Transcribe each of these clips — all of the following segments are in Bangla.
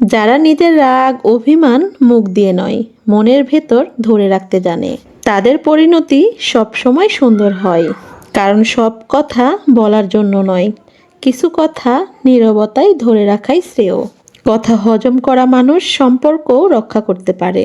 যারা নিজের রাগ, অভিমান মুখ দিয়ে নয়, মনের ভেতর ধরে রাখতে জানে। তাদের পরিণতি সবসময় সুন্দর হয়, কারণ সব কথা বলার জন্য নয়, কিছু কথা নীরবতায় ধরে রাখাই শ্রেয়। কথা হজম করা মানুষ সম্পর্কও রক্ষা করতে পারে,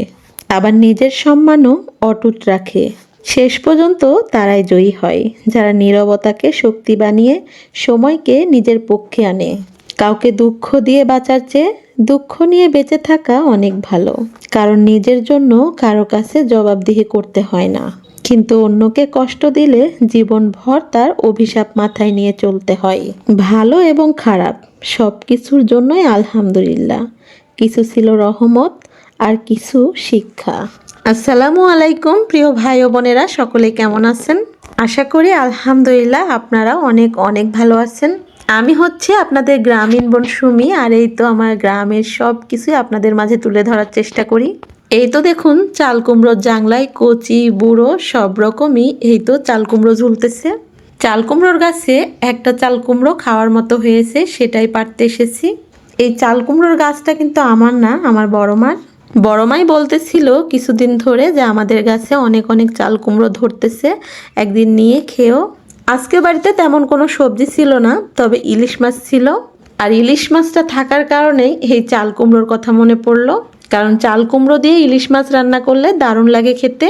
আবার নিজের সম্মানও অটুট রাখে। শেষ পর্যন্ত তারাই জয়ী হয়, যারা নীরবতাকে শক্তি বানিয়ে সময়কে নিজের পক্ষে আনে। কাউকে দুঃখ দিয়ে বাঁচার চেয়ে দুঃখ নিয়ে বেঁচে থাকা অনেক ভালো, কারণ নিজের জন্য কারও কাছে জবাবদিহি করতে হয় না। কিন্তু অন্যকে কষ্ট দিলে জীবনভর তার অভিশাপ মাথায় নিয়ে চলতে হয়। ভালো এবং খারাপ সব কিছুর জন্যই আলহামদুলিল্লাহ। কিছু ছিল রহমত, আর কিছু শিক্ষা। আসসালামু আলাইকুম প্রিয় ভাই বোনেরা, সকলে কেমন আছেন? আশা করি আলহামদুলিল্লাহ আপনারা অনেক অনেক ভালো আছেন। আমি হচ্ছে আপনাদের গ্রামীণ বোন সুমি, আর এই তো আমার গ্রামের সব কিছুই আপনাদের মাঝে তুলে ধরার চেষ্টা করি। এই তো দেখুন, চাল কুমড়োর জাংলায় কচি, বুড়ো, সব রকমই এই তো চাল কুমড়ো ঝুলতেছে। চাল কুমড়োর গাছে একটা চাল কুমড়ো খাওয়ার মতো হয়েছে, সেটাই পারতে এসেছি। এই চাল কুমড়োর গাছটা কিন্তু আমার না, আমার বড় মার। বড় মাই বলতেছিল কিছুদিন ধরে যে আমাদের গাছে অনেক অনেক চাল কুমড়ো ধরতেছে, একদিন নিয়ে খেয়েও আজকে বাড়িতে তেমন কোনো সবজি ছিল না, তবে ইলিশ মাছ ছিল। আর ইলিশ মাছটা থাকার কারণেই এই চাল কুমড়োর কথা মনে পড়ল, কারণ চাল কুমড়ো দিয়ে ইলিশ মাছ রান্না করলে দারুণ লাগে খেতে।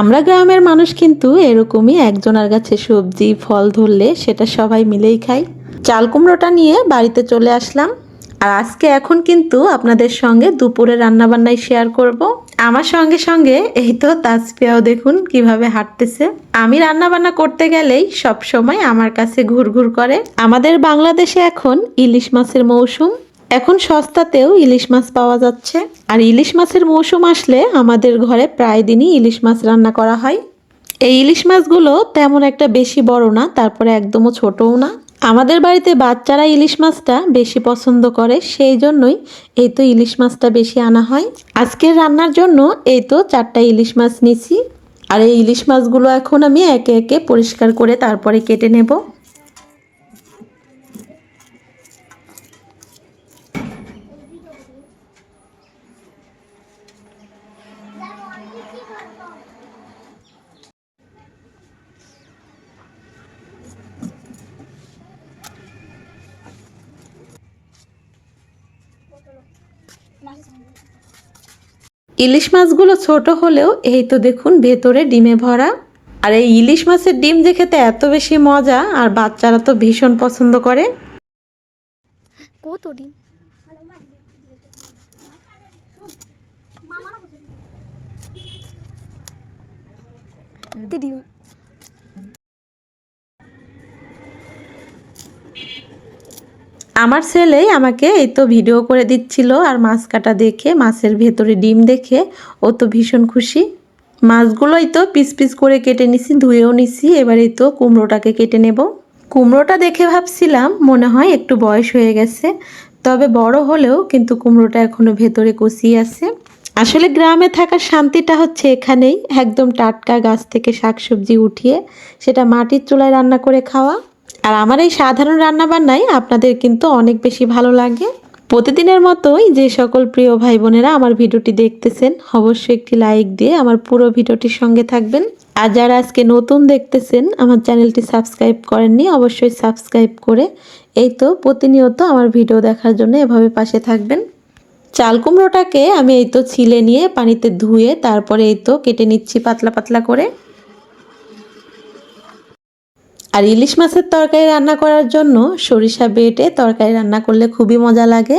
আমরা গ্রামের মানুষ কিন্তু এরকমই একজনের গাছে সবজি, ফল ধরলে সেটা সবাই মিলেই খাই। চাল কুমড়োটা নিয়ে বাড়িতে চলে আসলাম। আর আজকে এখন কিন্তু আপনাদের সঙ্গে দুপুরে রান্নাবান্নাই শেয়ার করব। আমার সঙ্গে সঙ্গে এই তো তাজপিয়াও দেখুন কীভাবে হাঁটতেছে। আমি রান্নাবান্না করতে গেলেই সব সময় আমার কাছে ঘুরঘুর করে। আমাদের বাংলাদেশে এখন ইলিশ মাছের মৌসুম। এখন সস্তাতেও ইলিশ মাছ পাওয়া যাচ্ছে। আর ইলিশ মাছের মৌসুম আসলে আমাদের ঘরে প্রায় দিনই ইলিশ মাছ রান্না করা হয়। এই ইলিশ মাছগুলো তেমন একটা বেশি বড় না, তারপরে একদমও ছোটও না। আমাদের বাড়িতে বাচ্চারা ইলিশ মাছটা বেশি পছন্দ করে, সেই জন্যই এই তো ইলিশ মাছটা বেশি আনা হয়। আজকের রান্নার জন্য এই তো চারটা ইলিশ মাছ নিছি। আর এই ইলিশ মাছগুলো এখন আমি একে একে পরিষ্কার করে তারপরে কেটে নেব। ইলিশ মাছগুলো ছোট হলেও এই তো দেখুন ভেতরে ডিমে ভরা। আর এই ইলিশ মাছের ডিম যে খেতে এত বেশি মজা আর বাচ্চারা তো ভীষণ পছন্দ করে। কত ডিম? ডিম। আমার ছেলেই আমাকে এই তো ভিডিও করে দিচ্ছিল আর মাছ কাটা দেখে, মাছের ভেতরে ডিম দেখে। ও তো ভীষণ খুশি। মাছগুলোই তো পিস পিস করে কেটে নিছি, ধুয়েও নিছি, এবার এই তো কুমড়োটাকে কেটে নেব। কুমড়োটা দেখে ভাবছিলাম, মনে হয় একটু বয়স হয়ে গেছে, তবে বড় হলেও কিন্তু কুমড়োটা এখনও ভেতরে কষিয়ে আছে। আসলে গ্রামে থাকার শান্তিটা হচ্ছে এখানেই, একদম টাটকা গাছ থেকে শাকসবজি উঠিয়ে, সেটা মাটির চুলায় রান্না করে খাওয়া। আর আমার এই সাধারণ রান্নাবান্নাই আপনাদের কিন্তু অনেক বেশি ভালো লাগে। প্রতিদিনের মতোই যে সকল প্রিয় ভাই বোনেরা আমার ভিডিওটি দেখতেছেন, অবশ্যই একটি লাইক দিয়ে আমার পুরো ভিডিওটির সঙ্গে থাকবেন। আর যারা আজকে নতুন দেখতেছেন, আমার চ্যানেলটি সাবস্ক্রাইব করেননি, অবশ্যই সাবস্ক্রাইব করে এই তো প্রতিনিয়ত আমার ভিডিও দেখার জন্য এভাবে পাশে থাকবেন। চাল কুমড়োটাকে আমি এই তো ছিলে নিয়ে পানিতে ধুয়ে তারপরে এই তো কেটে নিচ্ছি পাতলা পাতলা করে। আর ইলিশ মাছের তরকারি রান্না করার জন্য সরিষা বেটে তরকারি রান্না করলে খুবই মজা লাগে।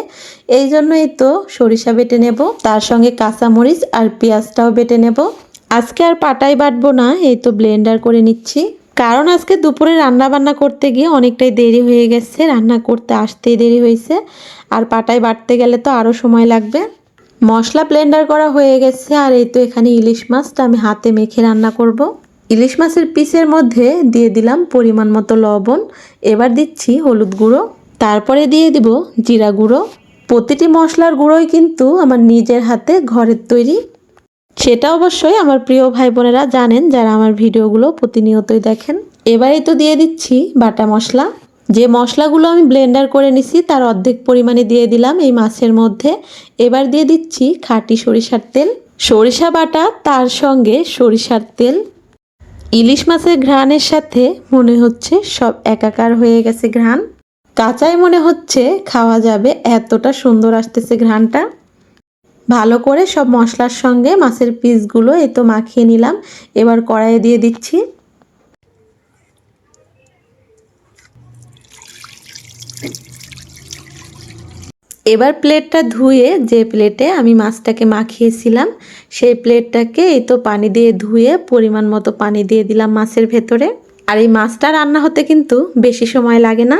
এই জন্যই তো সরিষা বেটে নেব, তার সঙ্গে কাঁচামরিচ আর পেঁয়াজটাও বেটে নেব। আজকে আর পাটাই বাটবো না, এই তো ব্লেন্ডার করে নিচ্ছি। কারণ আজকে দুপুরে রান্না বান্না করতে গিয়ে অনেকটাই দেরি হয়ে গেছে, রান্না করতে আসতেই দেরি হয়েছে। আর পাটায় বাটতে গেলে তো আরও সময় লাগবে। মশলা ব্লেন্ডার করা হয়ে গেছে, আর এই তো এখানে ইলিশ মাছটা আমি হাতে মেখে রান্না করব। ইলিশ মাছের পিসের মধ্যে দিয়ে দিলাম পরিমাণ মতো লবণ। এবার দিচ্ছি হলুদ গুঁড়ো। তারপরে দিয়ে দিব জিরা গুঁড়ো। প্রতিটি মশলার গুঁড়োই কিন্তু আমার নিজের হাতে ঘরের তৈরি। সেটা অবশ্যই আমার প্রিয় ভাই বোনেরা জানেন, যারা আমার ভিডিওগুলো প্রতিনিয়তই দেখেন। এবারেই তো দিয়ে দিচ্ছি বাটা মশলা। যে মশলাগুলো আমি ব্লেন্ডার করে নিছি, তার অর্ধেক পরিমাণে দিয়ে দিলাম এই মাছের মধ্যে। এবার দিয়ে দিচ্ছি খাঁটি সরিষার তেল। সরিষা বাটা তার সঙ্গে সরিষার তেল। ইলিশ মাছের ঘ্রাণের সাথে মনে হচ্ছে সব একাকার হয়ে গেছে ঘ্রাণ। কাঁচাই মনে হচ্ছে খাওয়া যাবে, এতটা সুন্দর আসতেছে ঘ্রাণটা। ভালো করে সব মশলার সঙ্গে মাছের পিসগুলো এই তো মাখিয়ে নিলাম। এবার কড়াইয়ে দিয়ে দিচ্ছি। এবার প্লেটটা ধুয়ে যে প্লেটে আমি মাছটাকে মাখিয়েছিলাম, সেই প্লেটটাকে এই তো পানি দিয়ে ধুয়ে পরিমাণ মতো পানি দিয়ে দিলাম মাছের ভেতরে। আর এই মাছটা রান্না হতে কিন্তু বেশি সময় লাগে না।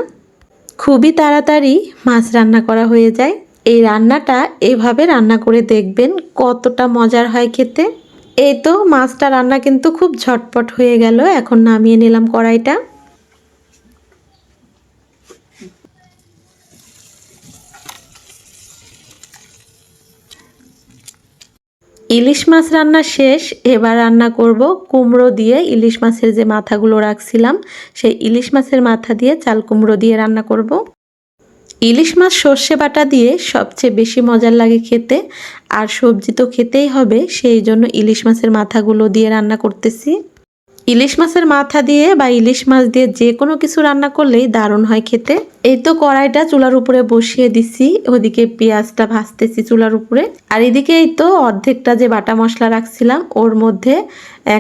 খুবই তাড়াতাড়ি মাছ রান্না করা হয়ে যায়। এই রান্নাটা এইভাবে রান্না করে দেখবেন কতটা মজার হয় খেতে। এই তো মাছটা রান্না কিন্তু খুব ঝটপট হয়ে গেল, এখন নামিয়ে নিলাম কড়াইটা। ইলিশ মাছ রান্না শেষ, এবার রান্না করব কুমড়ো দিয়ে ইলিশ মাছের যে মাথাগুলো রাখছিলাম, সেই ইলিশ মাছের মাথা দিয়ে চাল কুমড়ো দিয়ে রান্না করব। ইলিশ মাছ সর্ষে বাটা দিয়ে সবচেয়ে বেশি মজার লাগে খেতে, আর সবজি তো খেতেই হবে, সেই জন্য ইলিশ মাছের মাথাগুলো দিয়ে রান্না করতেছি। ইলিশ মাছের মাথা দিয়ে বা ইলিশ মাছ দিয়ে যে কোনো কিছু রান্না করলেই দারুণ হয় খেতে। এই তো কড়াইটা চুলার উপরে বসিয়ে দিছি, ওদিকে পেঁয়াজটা ভাজতেছি চুলার উপরে। আর এদিকে এই তো অর্ধেকটা যে বাটা মশলা রাখছিলাম, ওর মধ্যে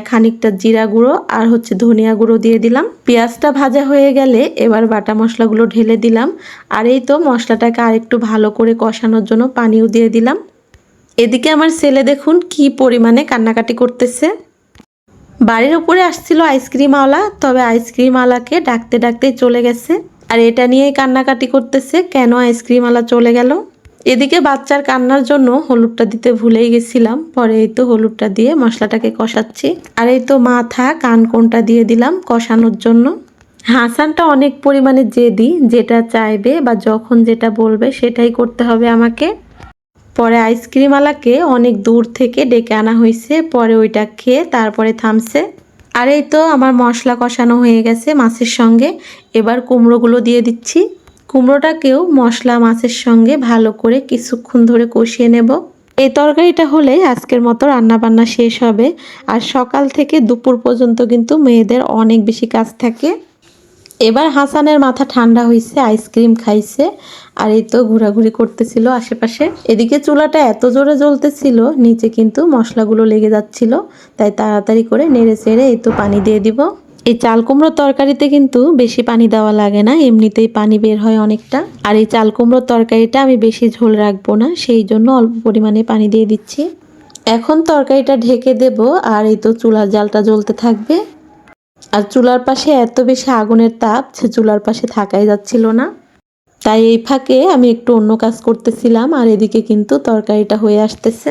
খানিকটা জিরা গুঁড়ো আর হচ্ছে ধনিয়া গুঁড়ো দিয়ে দিলাম। পেঁয়াজটা ভাজা হয়ে গেলে এবার বাটা মশলাগুলো ঢেলে দিলাম। আর এই তো মশলাটাকে আরেকটু ভালো করে কষানোর জন্য পানিও দিয়ে দিলাম। এদিকে আমার ছেলে দেখুন কি পরিমাণে কান্নাকাটি করতেছে। বাড়ির উপরে আসছিল আইসক্রিমওয়ালা, তবে আইসক্রিমওয়ালাকে ডাকতে ডাকতেই চলে গেছে। আর এটা নিয়েই কান্নাকাটি করতেছে, কেন আইসক্রিমওয়ালা চলে গেল? এদিকে বাচ্চার কান্নার জন্য হলুদটা দিতে ভুলেই গেছিলাম, পরে এই তো হলুদটা দিয়ে মশলাটাকে কষাচ্ছি। আর এই তো মাথা, কান কোনটা দিয়ে দিলাম কষানোর জন্য। হাসানটা অনেক পরিমাণে জেদি, যেটা চাইবে বা যখন যেটা বলবে সেটাই করতে হবে আমাকে। পরে আইসক্রিমওয়ালাকে অনেক দূর থেকে ডেকে আনা হয়েছে, পরে ওইটা খেয়ে তারপরে থামছে। আর এই তো আমার মশলা কষানো হয়ে গেছে মাছের সঙ্গে। এবার কুমড়োগুলো দিয়ে দিচ্ছি। কুমড়োটাকেও মশলা মাছের সঙ্গে ভালো করে কিছুক্ষণ ধরে কষিয়ে নেব। এই তরকারিটা হলে আজকের মতো রান্না বান্না শেষ হবে। আর সকাল থেকে দুপুর পর্যন্ত কিন্তু মেয়েদের অনেক বেশি কাজ থাকে। এবার হাসানের মাথা ঠান্ডা হয়েছে আইসক্রিম খাইছে, আর এই তো ঘোরাঘুরি করতেছিল আশেপাশে। এদিকে চুলাটা এত জোরে জ্বলতেছিল, নিচে কিন্তু মশলাগুলো লেগে যাচ্ছিল, তাই তাড়াতাড়ি করে নেড়ে চেড়ে এই তো পানি দিয়ে দিব। এই চাল কুমড়োর তরকারিতে কিন্তু বেশি পানি দেওয়া লাগে না, এমনিতেই পানি বের হয় অনেকটা। আর এই চাল কুমড়োর তরকারিটা আমি বেশি ঝোল রাখব না, সেই জন্য অল্প পরিমাণে পানি দিয়ে দিচ্ছি। এখন তরকারিটা ঢেকে দেব, আর এই তো চুলার জালটা জ্বলতে থাকবে। আর চুলার পাশে এত বেশি আগুনের তাপ যে চুলার পাশে থাকাই যাচ্ছিল না। তাই এই ফাঁকে আমি একটু অন্য কাজ করতেছিলাম আর এদিকে কিন্তু তরকারিটা হয়ে আসতেছে।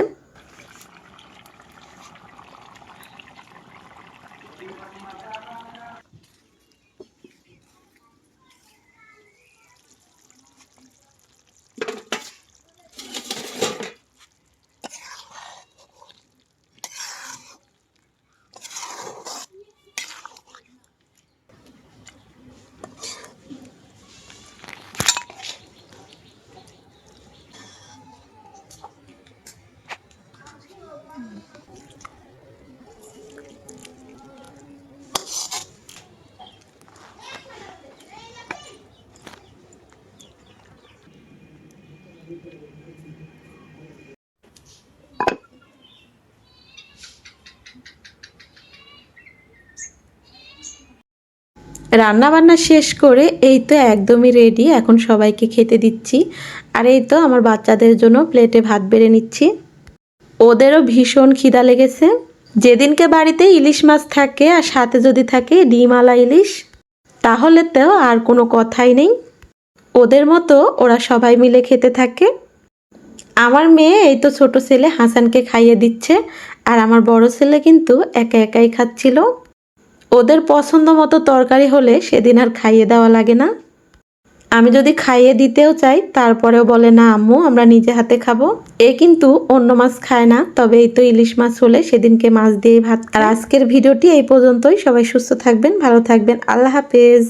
রান্না বান্না শেষ করে এই তো একদমই রেডি এখন সবাইকে খেতে দিচ্ছি। আর এই তো আমার বাচ্চাদের জন্য প্লেটে ভাত বেড়ে নিচ্ছি। ওদেরও ভীষণ খিদা লেগেছে। যেদিনকে বাড়িতে ইলিশ মাছ থাকে আর সাথে যদি থাকে ডিমালা ইলিশ তাহলে তো আর কোনো কথাই নেই। ওদের মতো ওরা সবাই মিলে খেতে থাকে। আমার মেয়ে এই তো ছোট ছেলে হাসানকে খাইয়ে দিচ্ছে, আর আমার বড় ছেলে কিন্তু একা একাই খাচ্ছিল। ওদের পছন্দ মতো তরকারি হলে সেদিন আর খাইয়ে দেওয়া লাগে না। আমি যদি খাইয়ে দিতেও চাই, তারপরেও বলে, না আম্মু, আমরা নিজে হাতে খাব। এ কিন্তু অন্য মাছ খায় না, তবে এই তো ইলিশ মাছ হলে সেদিনকে মাছ দিয়ে ভাত। আর আজকের ভিডিওটি এই পর্যন্তই। সবাই সুস্থ থাকবেন, ভালো থাকবেন। আল্লাহ হাফেজ।